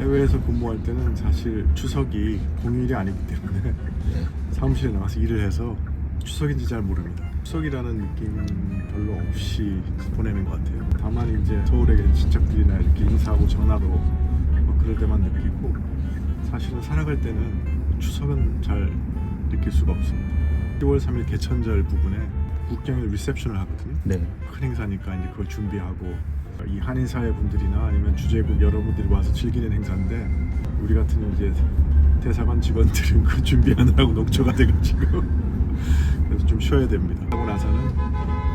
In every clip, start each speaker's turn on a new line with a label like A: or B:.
A: 해외에서 근무할 때는 사실 추석이 공휴일이 아니기 때문에
B: 네.
A: 사무실에 나가서 일을 해서 추석인지 잘 모릅니다. 추석이라는 느낌 별로 없이 보내는 것 같아요. 다만 이제 서울에 계신 친척들이나 이렇게 인사하고 전화로 뭐 그럴 때만 느끼고 사실은 살아갈 때는 추석은 잘 느낄 수가 없습니다. 10월 3일 개천절 부분에 국경일 리셉션을 하거든요.
B: 네.
A: 큰 행사니까 이제 그걸 준비하고 이 한인 사회 분들이나 아니면 주재국 여러분들이 와서 즐기는 행사인데 우리 같은 이제 대사관 직원들은 그 준비하느라고 녹초가 돼가지고 그래서 좀 쉬어야 됩니다. 하고 나서는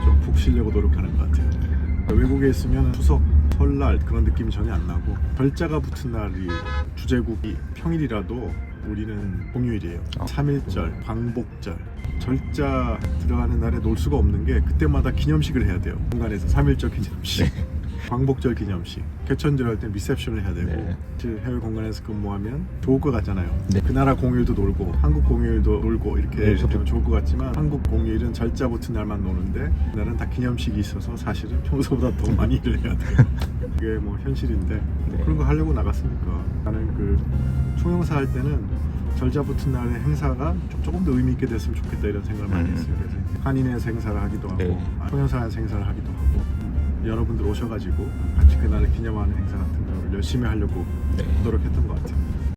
A: 좀 푹 쉬려고 노력하는 것 같아요. 외국에 있으면 추석, 설날 그런 느낌이 전혀 안 나고 절자가 붙은 날이 주재국이 평일이라도 우리는 공휴일이에요.
B: 아,
A: 3일절, 광복절, 절자 들어가는 날에 놀 수가 없는 게 그때마다 기념식을 해야 돼요. 공간에서 3일절 기념식, 광복절 기념식, 개천절 할때 리셉션을 해야 되고
B: 네.
A: 사실 해외 공간에서 근무하면 좋을 것 같잖아요.
B: 네.
A: 그 나라 공휴일도 놀고 한국 공휴일도 놀고 이렇게
B: 네, 저도-
A: 되면 좋을 것 같지만 한국 공휴일은 절자 붙은 날만 노는데 그날은 다 기념식이 있어서 사실은 평소보다 더 많이 일을 해야 돼요. 그게 뭐 현실인데
B: 네.
A: 그런 거 하려고 나갔으니까 나는 그 총영사 할 때는 절자 붙은 날의 행사가 좀 조금 더 의미 있게 됐으면 좋겠다 이런 생각을 많이
B: 음.
A: 했어요. 그래서 한인의 행사를 하기도 하고
B: 네.
A: 총영사의 행사를 하기도 하고 여러분들 오셔가지고 같이 그날을 기념하는 행사 같은 거를 열심히 하려고
B: 네.
A: 노력했던 것 같아요.